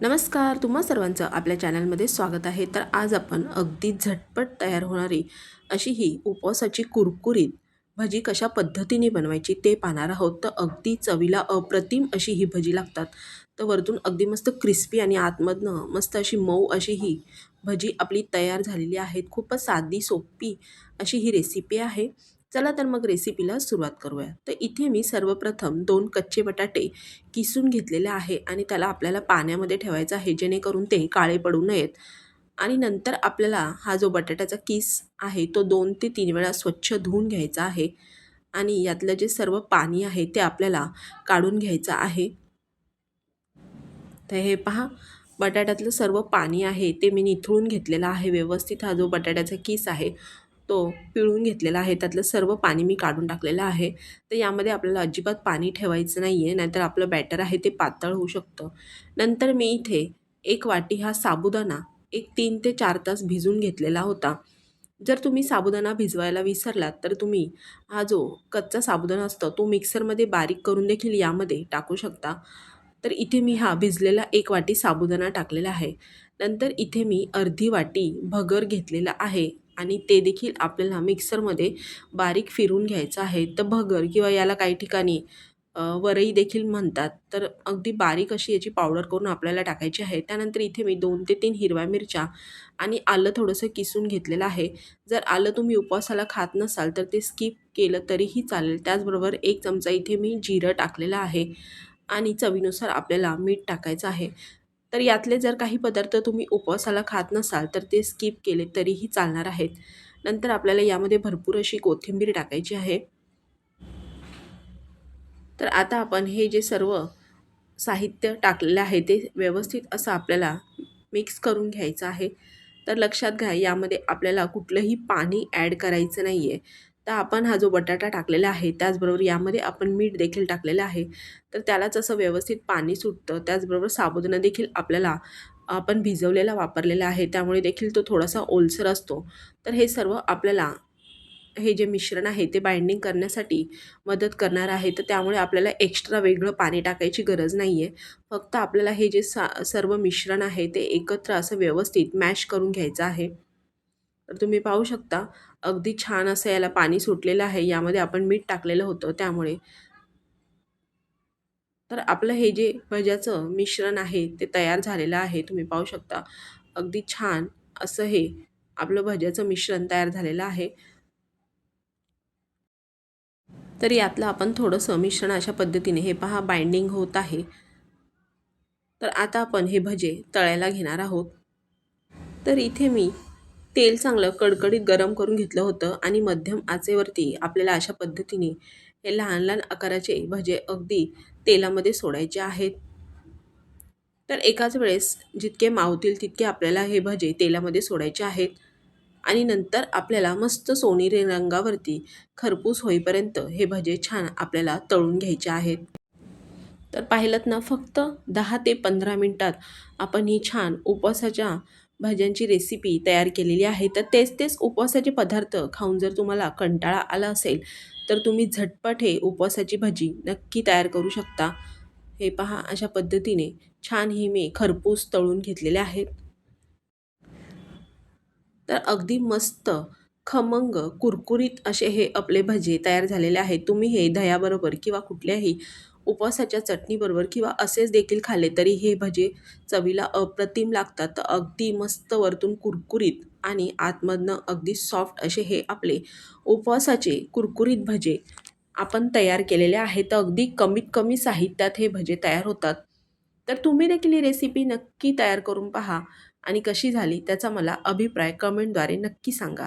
नमस्कार तुम्हा सर्वांचं आपल्या चॅनलमध्ये स्वागत आहे. तर आज आपण अगदी झटपट तयार होणारी अशी ही उपवासाची कुरकुरीत भजी कशा पद्धतीने बनवायची ते पाहणार आहोत. तर अगदी चवीला अप्रतिम अशी ही भजी लागतात. तर वरतून अगदी मस्त क्रिस्पी आणि आतमधनं मस्त अशी मऊ अशी ही भजी आपली तयार झालेली आहेत खूपच साधी सोपी अशी ही रेसिपी आहे. चला तर मग रेसिपीला सुरुवात करूया. तर इथे मी सर्वप्रथम दोन कच्चे बटाटे किसून घेतलेले आहे आणि त्याला आपल्याला पाण्यामध्ये ठेवायचं आहे जेणेकरून ते काळे पडू नयेत. आणि नंतर आपल्याला हा जो बटाट्याचा किस आहे तो दोन ते तीन वेळा स्वच्छ धुवून घ्यायचा आहे. आणि यातलं जे सर्व पाणी आहे ते आपल्याला काढून घ्यायचं आहे. तर हे पहा बटाट्यातलं सर्व पाणी आहे ते मी निथळून घेतलेलं आहे. व्यवस्थित हा जो बटाट्याचा किस आहे तो पिळून घेतलेला आहे. त्यातलं सर्व पाणी मी काढून टाकलेलं आहे. तर यामध्ये आपल्याला अजिबात पाणी ठेवायचं नाही आहे नाहीतर आपलं बॅटर आहे ते पातळ होऊ शकतं. नंतर मी इथे एक वाटी हा साबुदाणा एक तीन ते चार तास भिजून घेतलेला होता. जर तुम्ही साबुदाणा भिजवायला विसरलात तर तुम्ही हा जो कच्चा साबुदाणा असतो तो मिक्सरमध्ये बारीक करून देखील यामध्ये टाकू शकता. तर इथे मी हा भिजलेला एक वाटी साबुदाणा टाकलेला आहे. नंतर इथे मी अर्धी वाटी भगर घेतलेला आहे. आणि ते देखील आपल्याला मिक्सरमध्ये बारीक फिरून घ्यायचं आहे. तर भगर किंवा याला काही ठिकाणी वरई देखील म्हणतात. तर अगदी बारीक अशी याची पावडर करून आपल्याला टाकायची आहे. त्यानंतर इथे मी दोन ते तीन हिरव्या मिरच्या आणि आलं थोडंसं किसून घेतलेलं आहे. जर आलं तुम्ही उपवासाला खात नसाल तर ते स्किप केलं तरीही चालेल. त्याचबरोबर एक चमचा इथे मी जिरं टाकलेलं आहे आणि चवीनुसार आपल्याला मीठ टाकायचं आहे. तर यातले जर काही पदार्थ तुम्ही उपवासाला खात नसाल तर ते स्किप केले तरीही चालणार आहेत. नंतर आपल्याला यामध्ये भरपूर अशी कोथिंबीर टाकायची आहे. तर आता आपण हे जे सर्व साहित्य टाकलेलं आहे ते व्यवस्थित असं आपल्याला मिक्स करून घ्यायचं आहे. तर लक्षात घ्या यामध्ये आपल्याला कुठलंही पाणी ॲड करायचं नाही आहे तर आपण हा जो बटाटा टाकलेला आहे त्याचबरोबर यामध्ये आपण मीठ देखील टाकलेलं आहे. तर त्यालाच असं व्यवस्थित पाणी सुटतं. त्याचबरोबर साबुदाणा देखील आपल्याला आपण भिजवलेला वापरलेला आहे. त्यामुळे देखील तो थोडासा ओलसर असतो. तर हे सर्व आपल्याला हे जे मिश्रण आहे ते बाइंडिंग करण्यासाठी मदत करणार आहे. तर त्यामुळे आपल्याला एक्स्ट्रा वेगळं पाणी टाकायची गरज नाही आहे फक्त आपल्याला हे जे सा सर्व मिश्रण आहे ते एकत्र असं व्यवस्थित मॅश करून घ्यायचं आहे. तर तुम्ही पाहू शकता अगदी छान असं याला पाणी सुटलेलं आहे यामध्ये आपण मीठ टाकलेलं होतं त्यामुळे. तर आपलं हे जे भज्याचं मिश्रण आहे ते तयार झालेलं आहे तुम्ही पाहू शकता. अगदी छान असं हे आपलं भज्याचं मिश्रण तयार झालेलं आहे. तर यातलं आपण थोडंसं मिश्रण अशा पद्धतीने हे पहा बाइंडिंग होत आहे. तर आता आपण हे भजे तळायला घेणार आहोत. तर इथे मी तेल चांगलं कडकडीत गरम करून घेतलं होतं आणि मध्यम आचेवरती आपल्याला अशा पद्धतीने हे लहान लहान आकाराचे भजे अगदी तेलामध्ये सोडायचे आहेत. तर एकाच वेळेस जितके मावतील तितके आपल्याला हे भजे तेलामध्ये सोडायचे आहेत. आणि नंतर आपल्याला मस्त सोनेरी रंगावरती खरपूस होईपर्यंत हे भजे छान आपल्याला तळून घ्यायचे आहेत. तर पाहिलं ना फक्त दहा ते पंधरा मिनटात आपण ही छान उपवासाच्या भाज्यांची रेसिपी तयार केलेली आहे तर तेच तेच उपवासाचे पदार्थ खाऊन जर तुम्हाला कंटाळा आला असेल तर तुम्ही झटपट हे उपवासाची भजी नक्की तयार करू शकता. हे पहा अशा पद्धतीने छान ही मी खरपूस तळून घेतलेले आहेत. तर अगदी मस्त खमंग कुरकुरीत असे हे आपले भजे तयार झालेले आहेत. तुम्ही हे दह्याबरोबर किंवा कुठल्याही उपवासाच्या चटणीबरोबर किंवा असेच देखील खाल्ले तरी हे भजे चवीला अप्रतिम लागतात. तर अगदी मस्त वरतून कुरकुरीत आणि आतमधनं अगदी सॉफ्ट असे हे आपले उपवासाचे कुरकुरीत भजे आपण तयार केलेले आहेत. तर अगदी कमीत कमी साहित्यात हे भजे तयार होतात. तर तुम्ही देखील ही रेसिपी नक्की तयार करून पहा आणि कशी झाली त्याचा मला अभिप्राय कमेंटद्वारे नक्की सांगा.